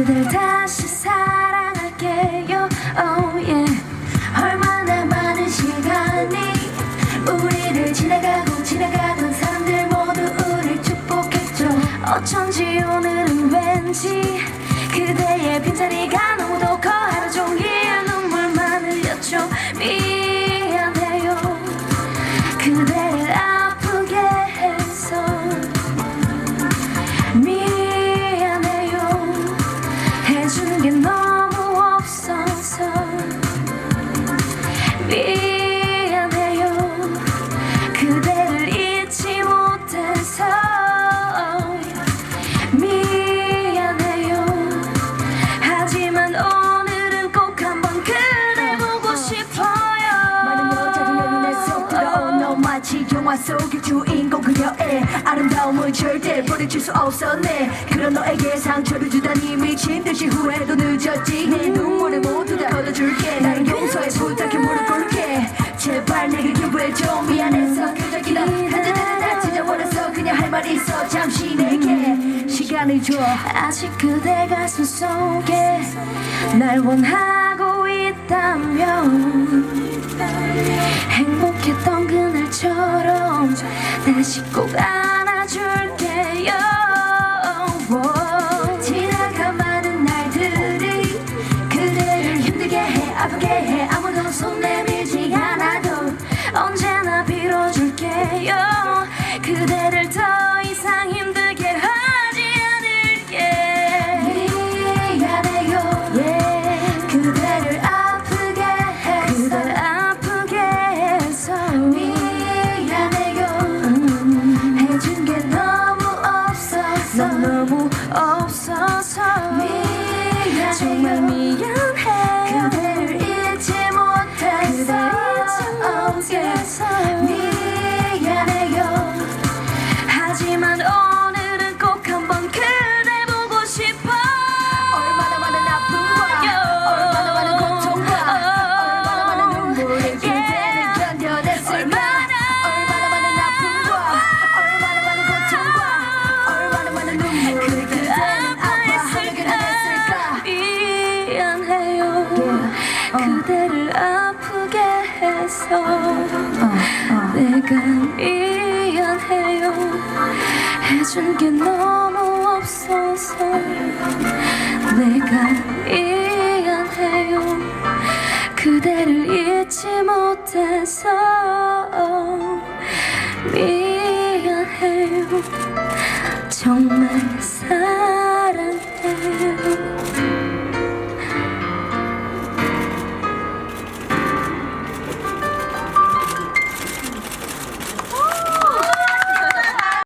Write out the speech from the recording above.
그댈 다시 사랑할게요. Oh yeah. 얼마나 많은 시간이 우리를 지나가고 지나가던 사람들 모두 우릴 축복했죠. 어쩐지 오늘은 왠지 그대의 빈자리가 너무 영화 속의 주인공 그녀의 아름다움은 절대 버려줄 수 없었네. 그런 너에게 상처를 주다니 미친 듯이 후회도 늦었지. 내 눈물을 모두 다 걷어줄게. 나를 용서해 부탁해 무릎 꿇게. 제발 내게 기회해줘 미안해서 그저 기다 다다다다 찢어버렸어 그냥 할말 있어. 잠시 내게 시간을 줘. 아직 그대 가슴 속에 날 원하고 다시 꼭 안아줄게요. 지나간 많은 날들이 그대를 힘들게 해 아프게 해 아무도 손 내밀지 않아도 언제나 빌어줄게요. 그대를 미안해요 정말 미안해. 그대를 잊지 못해서 그대를 잊지 못해서 해서 내가 미안해요. 해준 게 너무 없어서 내가 미안해요. 그대를 잊지 못해서 미안해요. 정말